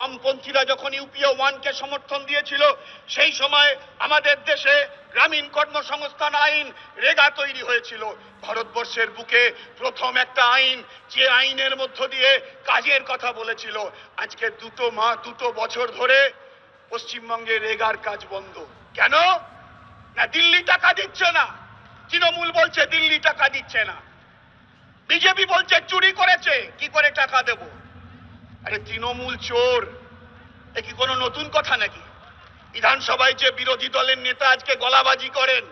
বামপন্থীরা যখন ইউপিএ ওয়ানকে সমর্থন দিয়েছিল, সেই সময় আমাদের দেশে গ্রামীণ কর্মসংস্থান আইন রেগা তৈরি হয়েছিল। ভারতবর্ষের বুকে প্রথম একটা আইন যে আইনের মধ্য দিয়ে কাজের কথা বলেছিল। আজকে দুটো মা, দুটো বছর ধরে পশ্চিমবঙ্গে রেগার কাজ বন্ধ। কেন? না, দিল্লি টাকা দিচ্ছে না। তৃণমূল বলছে দিল্লি টাকা দিচ্ছে না। বিজেপি বলছে চুরি করেছে, কি করে টাকা দেবো? আরে তৃণমূল চোর। এ কি কোনো নতুন কথা নাকি? বিধানসভায় যে বিরোধী দলের নেতা আজকে গলাবাজি করেন,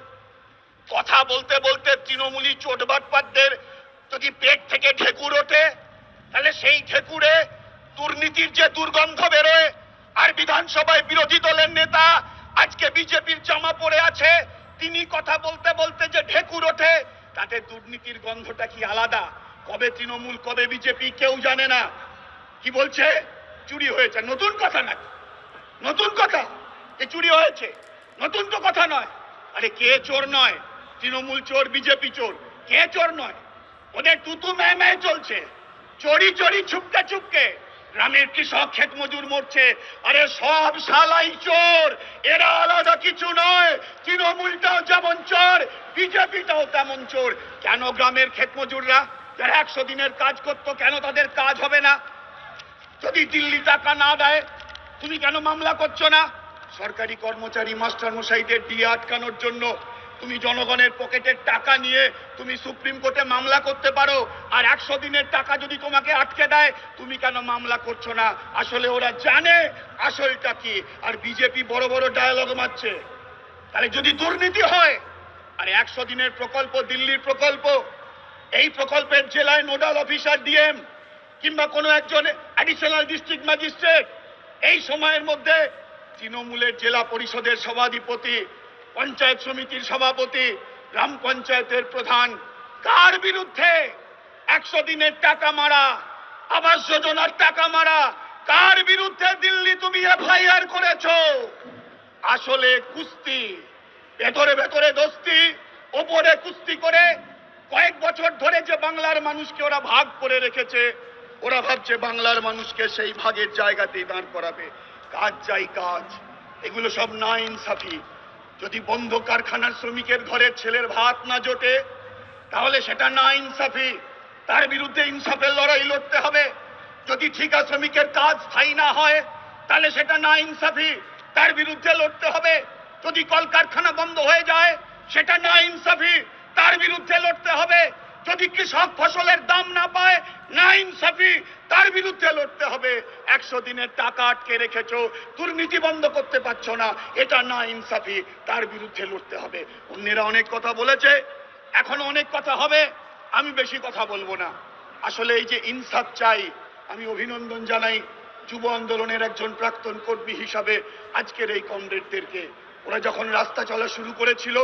কথা বলতে বলতে তৃণমূলী চোটবাটপাতদের যদি পেট থেকে ঢেকুর ওঠে, তাহলে সেই ঢেকুরে দুর্নীতির যে দুর্গন্ধ বেরোয়, আর বিধানসভায় বিরোধী দলের নেতা আজকে বিজেপির জামা পড়ে আছে, তিনি কথা বলতে বলতে যে ঢেকুর ওঠে, তাতে দুর্নীতির গন্ধটা কি আলাদা? কবে তৃণমূল, কবে বিজেপি, কেউ জানে না। কি বলছে? চুরি হয়েছে। নতুন কথা নাকি নতুন কথা। যে চুরি হয়েছে। নতুন তো কথা নয়। আরে কে চোর নয়? তৃণমূল চোর, বিজেপি চোর। কে চোর নয়? ওদের তুতু ম্যায় ম্যায় চলছে। চোরি চোরি ছুপকে ছুপকে। গ্রামের কৃষক ক্ষেত মজুর মরছে। আরে সব শালাই চোর। এরা আলাদা কিছু নয়। তৃণমূলটাও যেমন চোর, বিজেপিটাও তেমন চোর। কেন গ্রামের ক্ষেত মজুররা? যারা একশো দিনের কাজ করতো, কেন তাদের কাজ হবে না? যদি দিল্লি টাকা না দেয়, তুমি কেন মামলা করছ না? সরকারি কর্মচারী মাস্টার মশাইদের দিয়ে আটকানোর জন্য তুমি জনগণের পকেটের টাকা নিয়ে তুমি সুপ্রিম কোর্টে মামলা করতে পারো, আর একশো দিনের টাকা যদি তোমাকে আটকে দেয়, তুমি কেন মামলা করছ না? আসলে ওরা জানে আসলটা কি, আর বিজেপি বড় বড় ডায়ালগ মারছে। তাহলে যদি দুর্নীতি হয়, আর একশো দিনের প্রকল্প, দিল্লির প্রকল্প, এই প্রকল্পের জেলায় নোডাল অফিসার, ডিএম কিংবা কোনো একজন অ্যাডিশনাল ডিস্ট্রিক্ট ম্যাজিস্ট্রেট এই সময়ের মধ্যে তৃণমূলের জেলা পরিষদের সভাধিপতি, পঞ্চায়েত সমিতির সভাপতি, গ্রাম পঞ্চায়েতের প্রধান, কার বিরুদ্ধে একশো দিনের টাকা মারা, আবাস যোজনার টাকা মারা, কার বিরুদ্ধে দিল্লি তুমি এফআইআর করেছ? আসলে কুস্তি, ভেতরে ভেতরে দোস্তি, ওপরে কুস্তি করে কয়েক বছর ধরে যে বাংলার মানুষকে ওরা ভাগ করে রেখেছে ওরা ভাবছে বাংলার মানুষকে সেই ভাগের জায়গাতেই দাঁড় করাবে। কাজ চাই কাজ, এগুলো সব না ইনসাফি যদি বন্ধ কারখানার শ্রমিকের ঘরের ছেলের ভাত না জোটে, তাহলে সেটা না ইনসাফি তার বিরুদ্ধে ইনসাফের লড়াই লড়তে হবে। যদি ঠিকা শ্রমিকের কাজ স্থায়ী না হয়, তাহলে সেটা না ইনসাফি তার বিরুদ্ধে লড়তে হবে। যদি কলকারখানা বন্ধ হয়ে যায়, সেটা না ইনসাফি তার বিরুদ্ধে লড়তে হবে। যদি কৃষক ফসলের দাম না পায় না ইনসাফি তার বিরুদ্ধে লড়তে হবে একশো দিনের টাকা আটকে রেখেছো, দুর্নীতি বন্ধ করতে পারছ না, এটা না ইনসাফি, তার বিরুদ্ধে লড়তে হবে। অন্যেরা অনেক কথা বলেছে, এখনও অনেক কথা হবে, আমি বেশি কথা বলব না। আসলে এই যে ইনসাফ চাই, আমি অভিনন্দন জানাই যুব আন্দোলনের একজন প্রাক্তন কর্মী হিসাবে আজকের এই কমরেডদেরকে। ওরা যখন রাস্তা চলা শুরু করেছিল,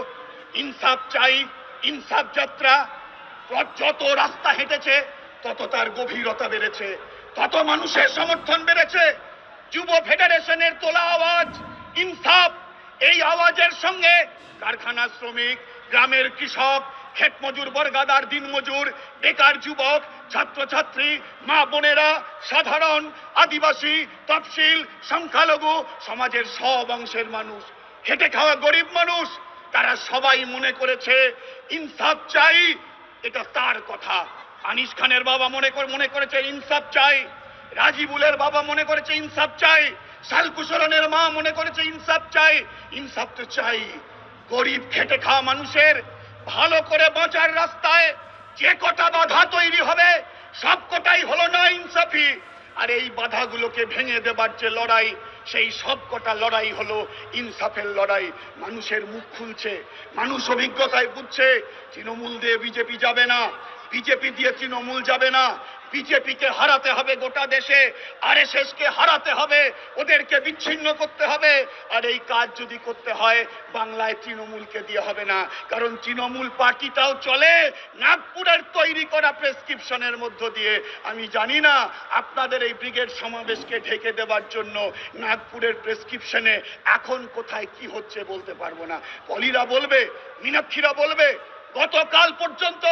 ইনসাফ চাই, ইনসাফ যাত্রা, যত রাস্তা হেঁটেছে, তত তার গভীরতা বেড়েছে। তত মানুষের সমর্থন বেড়েছে? যুব ফেডারেশনের তোলা আওয়াজ, ইনসাফ, এই আওয়াজের সঙ্গে কারখানা শ্রমিক, গ্রামের কৃষক ক্ষেত মজুর বর্গাদার, দিনমজুর, বেকার যুবক, ছাত্রছাত্রী, মা বোনেরা, সাধারণ, আদিবাসী, তফসিল, সংখ্যালঘু, সমাজের সব অংশের মানুষ, খেটে খাওয়া গরিব মানুষ, তারা সবাই মনে করেছে, ইনসাফ চাই, এটা তার কথা। আনিস খানের বাবা মনে করে, মনে করেছে ইনসাফ চাই। রাজিবুলের বাবা মনে করেছে ইনসাফ চাই। সালকুশলনের মা মনে করেছে ইনসাফ চাই। ইনসাফ তো চাই। গরিব খেটে খাওয়া মানুষের ভালো করে বাঁচার রাস্তায় যে কটা বাধা তৈরি হবে, সব কটাই হলো না ইনসাফি। আর এই বাধাগুলোকে ভেঙে দেবার যে লড়াই সেই সব কটা লড়াই হলো ইনসাফের লড়াই। মানুষের মুখ খুলছে, মানুষ অভিজ্ঞতায় বুঝছে, তৃণমূল দিয়ে বিজেপি যাবে না, বিজেপি দিয়ে তৃণমূল যাবে না বিজেপিকে হারাতে হবে গোটা দেশে আর কে হারাতে হবে, ওদেরকে বিচ্ছিন্ন করতে হবে। আর এই কাজ যদি করতে হয়, বাংলায় তৃণমূলকে দিয়ে হবে না। কারণ তৃণমূল পার্টিটাও চলে নাগপুরের তৈরি করা প্রেসক্রিপশনের মধ্য দিয়ে। আমি জানি না আপনাদের এই ব্রিগেড সমাবেশকে ঢেকে দেবার জন্য নাগপুরের প্রেসক্রিপশনে এখন কোথায় কি হচ্ছে বলতে পারব না। পলিরা বলবে, মীনাক্ষীরা বলবে, গতকাল পর্যন্ত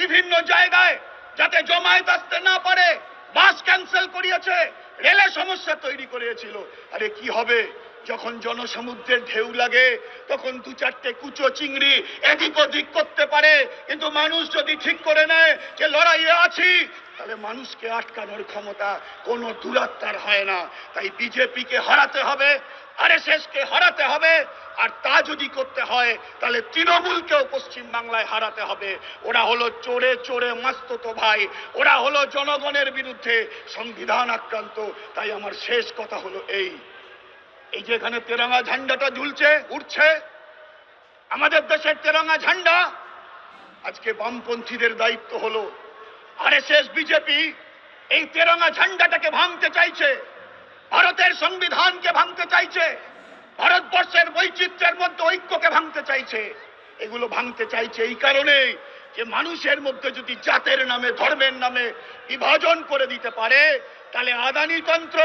বিভিন্ন জায়গায় যাতে জমায়েত আসতে না পারে। বাস ক্যান্সেল করিয়েছে। রেলের সমস্যা তৈরি করিয়েছিল। আরে কি হবে? যখন জনসমুদ্রের ঢেউ লাগে, তখন দু চারটে কুচো চিংড়ি এদিক ওদিক করতে পারে। কিন্তু মানুষ যদি ঠিক করে নেয় যে লড়াইয়ে আছি, তাহলে মানুষকে আটকানোর ক্ষমতা কোনো দুরাত্মার হয় না। তাই বিজেপিকে হারাতে হবে, আরএসএসকে হারাতে হবে, আর তা যদি করতে হয়, তাহলে তৃণমূলকেও পশ্চিম বাংলায় হারাতে হবে। ওরা হলো চোরে চোরে মাস্ততো ভাই, ওরা হলো জনগণের বিরুদ্ধে সংবিধান আক্রান্ত। তাই আমার শেষ কথা হলো এই। এই যে এখানে তেরঙ্গা ঝান্ডাটা ঝুলছে উঠছে আমাদের দেশের তেরঙ্গা ঝান্ডা, আজকে বামপন্থীদের দায়িত্ব হলো আরএসএস, বিজেপি, এই তেরঙ্গা ঝান্ডাটাকে ভাঙতে চাইছে, ভারতের সংবিধানকে ভাঙতে চাইছে, ভারতবর্ষের বৈচিত্র্যের মধ্যে ঐক্যকে ভাঙতে চাইছে, এগুলো ভাঙতে চাইছে এই কারণে যে মানুষের মধ্যে যদি জাতের নামে, ধর্মের নামে বিভাজন করে দিতে পারে, তাহলে আদানি তন্ত্র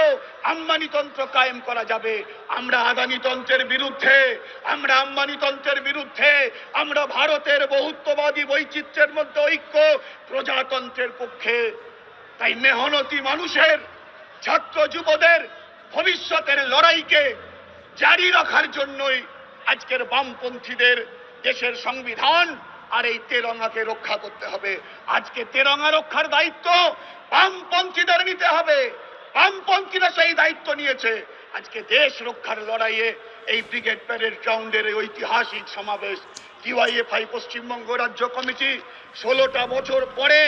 আম্বানি তন্ত্র কায়েম করা যাবে। আমরা আদানি তন্ত্রের বিরুদ্ধে, আমরা আম্বানি তন্ত্রের বিরুদ্ধে, আমরা ভারতের বহুত্ববাদী বৈচিত্র্যের মধ্যে ঐক্য প্রজাতন্ত্রের পক্ষে। তাই মেহনতি মানুষের, ছাত্র যুবদের ভবিষ্যতের লড়াইকে জারি রাখার জন্যই আজকের বামপন্থীদের দেশের সংবিধান আর এই তেরঙ্গাকে রক্ষা করতে হবে। আজকে তেরঙ্গা রক্ষার দায়িত্ব বামপন্থীদের নিতে হবে। বামপন্থীরা সেই দায়িত্ব নিয়েছে। আজকে দেশ রক্ষার লড়াইয়ে এই ব্রিগেড প্যারেড গ্রাউন্ডের ঐতিহাসিক সমাবেশ ডিওয়াইএফআই পশ্চিমবঙ্গ রাজ্য কমিটি ষোলোটা বছর পরে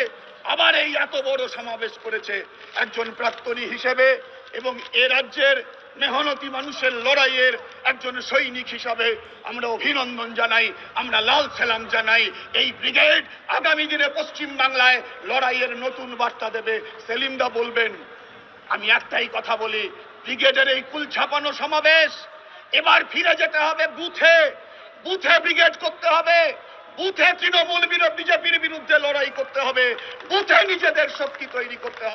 আবার এই এত বড় সমাবেশ করেছে একজন প্রাক্তনী হিসেবে এবং এ রাজ্যের মেহনতি মানুষের লড়াইয়ের একজন সৈনিক হিসাবে আমরা অভিনন্দন জানাই, আমরা লাল সালাম জানাই। এই ব্রিগেড আগামী দিনে পশ্চিম বাংলায় লড়াইয়ের নতুন বার্তা দেবে। সেলিমদা বলবেন, আমি একটাই কথা বলি, ব্রিগেডের এই কুল ছাপানো সমাবেশ, এবার ফিরে যেতে হবে বুথে। বুথে ব্রিগেড করতে হবে, বুথে তৃণমূল বিরোধী, বিজেপির বিরুদ্ধে লড়াই করতে হবে, বুথে নিজেদের শক্তি তৈরি করতে হবে।